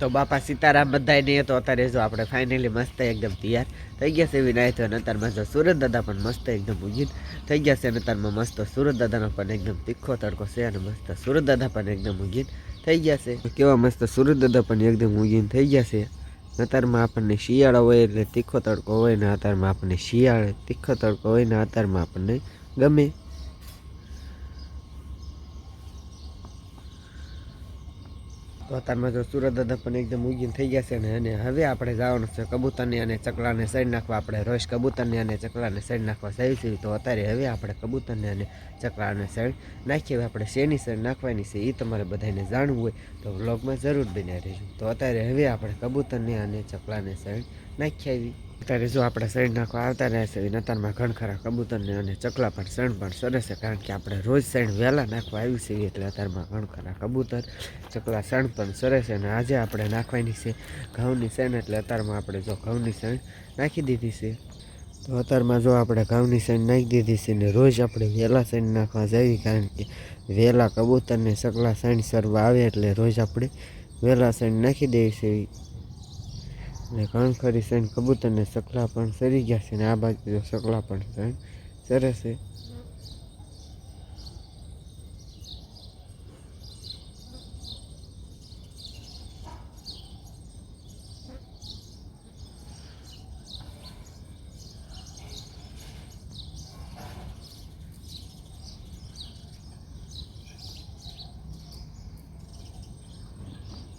તો બાપા સીતારામ બધાય તો અત્યારે જો આપણે ફાઇનલી મસ્ત એકદમ તૈયાર થઈ ગયા છે એવી નાય તો અને અત્યારમાં જો સુરત દાદા પણ મસ્ત એકદમ ઉગીન થઈ ગયા છે અને અત્યારમાં મસ્ત સુરત દાદાનો પણ એકદમ તીખો તડકો છે અને મસ્ત સુરત દાદા પણ એકદમ ઉગીન થઈ ગયા છે. કેવા મસ્ત સુરત દાદા પણ એકદમ ઉગીન થઈ ગયા છે. અત્યારમાં આપણને શિયાળો હોય એટલે તીખો તડકો હોય ને અત્યારમાં આપણને શિયાળ તીખો તડકો હોય ને અત્યારમાં આપણને ગમે. તો અત્યારમાં જો સુરત દાદા પણ એકદમ ઉગીન થઈ ગયા છે ને અને હવે આપણે જવાનું છે કબૂતરને અને ચકલાને સાઈડ નાખવા. આપણે રોજ કબૂતરને અને ચકલાને સાઈડ નાખવા સારી છે તો અત્યારે હવે આપણે કબૂતરને અને ચકલાને સાઈડ નાખીએ. આપણે શેની સાઈડ નાખવાની છે એ તમારે બધાને જાણવું હોય તો વ્લોગમાં જરૂર બન્યા રહેજો. તો અત્યારે હવે આપણે કબૂતરને અને ચકલાને સાઈડ નાખી આવી અત્યારે જો આપણે સાઈડ નાખવા આવતા છે નતારમાં ઘણ ખરા કબૂતરને અને ચકલા પણ સણ પણ સરસ છે, કારણ કે આપણે રોજ સાઈડ વહેલા નાખવા આવી છે એટલે અત્યારમાં ઘણ ખરા કબૂતર, ચકલા સણ પણ સરસ છે અને આજે આપણે નાખવાની છે ઘઉંની સણ એટલે અત્યારમાં આપણે જો ઘઉંની સણ નાખી દીધી છે, તો અત્યારમાં જો આપણે ઘઉંની સણ નાખી દીધી છે ને રોજ આપણે વહેલા સણ નાખવા જઈએ કારણ કે વહેલા કબૂતરને ચકલા સણ સરવા આવે એટલે રોજ આપણે વહેલા સણ નાખી દેવી છીએ. અને કણખરી સૈન કબૂતરને સકલા પણ સરી ગયા છે ને આ બાજુ સકલા પણ સૈન સરસ છે.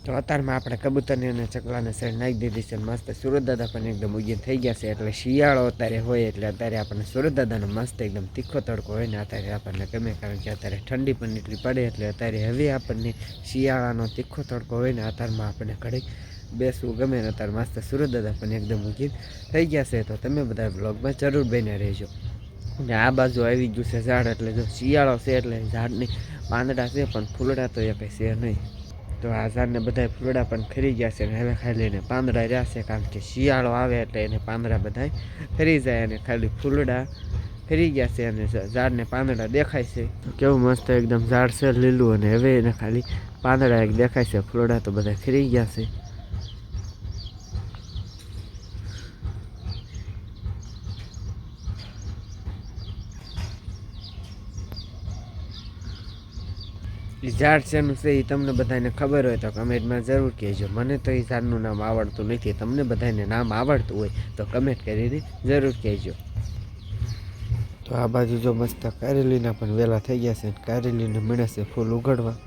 તો અત્યારમાં આપણે કબૂતરને અને ચકલાને સાઈડ નાખી દીધી છે મસ્ત સુરત દાદા પણ એકદમ ઉગીન થઈ ગયા છે. એટલે શિયાળો અત્યારે હોય એટલે અત્યારે આપણને સુરત દાદાનો મસ્ત એકદમ તીખો તડકો હોય ને અત્યારે આપણને ગમે કારણ કે અત્યારે ઠંડી પણ એટલી પડે એટલે અત્યારે હવે આપણને શિયાળાનો તીખો તડકો હોય ને અત્યારમાં આપણને ઘડી બેસવું ગમે ને અત્યારે મસ્ત સુરત દાદા પણ એકદમ ઉગીન થઈ ગયા છે. તો તમે બધા બ્લોગમાં જરૂર બન્યા રહેજો. ને આ બાજુ આવી ગયું છે ઝાડ એટલે જો શિયાળો છે એટલે ઝાડની પાંદડા છે પણ ફૂલડા તો એ કંઈ છે નહીં. તો આ ઝાડને બધા ફૂલડા પણ ખરી ગયા છે અને હવે ખાલી એને પાંદડા રહ્યા છે, કારણ કે શિયાળો આવે એટલે એને પાંદડા બધા ખરી જાય અને ખાલી ફૂલડા ફરી ગયા છે અને ઝાડને પાંદડા દેખાય છે. કેવું મસ્ત એકદમ ઝાડ છે લીલું અને હવે એને ખાલી પાંદડા એક દેખાય છે, ફૂલડા તો બધા ખરી ગયા છે. ઝાડ શેનું છે એ તમને બધાને ખબર હોય તો કમેન્ટમાં જરૂર કહેજો. મને તો એ ઝાડનું નામ આવડતું નથી, તમને બધાને નામ આવડતું હોય તો કમેન્ટ કરીને જરૂર કહેજો. તો આ બાજુ જો મસ્ત કારેલીના પણ વેલા થઈ ગયા છે કારેલીને મળે ફૂલ ઉઘડવા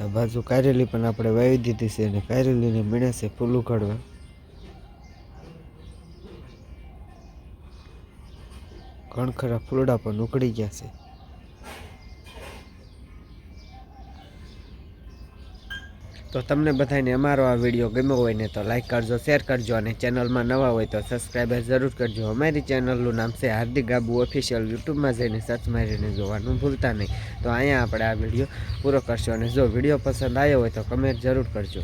આ બાજુ કારેલી પણ આપણે વાવી દીધી છે અને કારેલીને મળે છે ફૂલ ઉઘડવા ઘણ ખરા ફૂલડા પણ ઉકળી ગયા છે. તો તમને બધાને અમારો આ વીડિયો ગમ્યો હોય ને તો લાઇક કરજો શેર કરજો અને ચેનલમાં નવા હોય તો સબસ્ક્રાઈબર જરૂર કરજો. અમારી ચેનલનું નામ છે હાર્દિક ગાબુ ઓફિશિયલ યુટ્યુબમાં જઈને સર્ચ મારીને જોવાનું ભૂલતા નહીં. તો અહીંયા આપણે આ વીડિયો પૂરો કરશો અને જો વીડિયો પસંદ આવ્યો હોય તો કમેન્ટ જરૂર કરજો.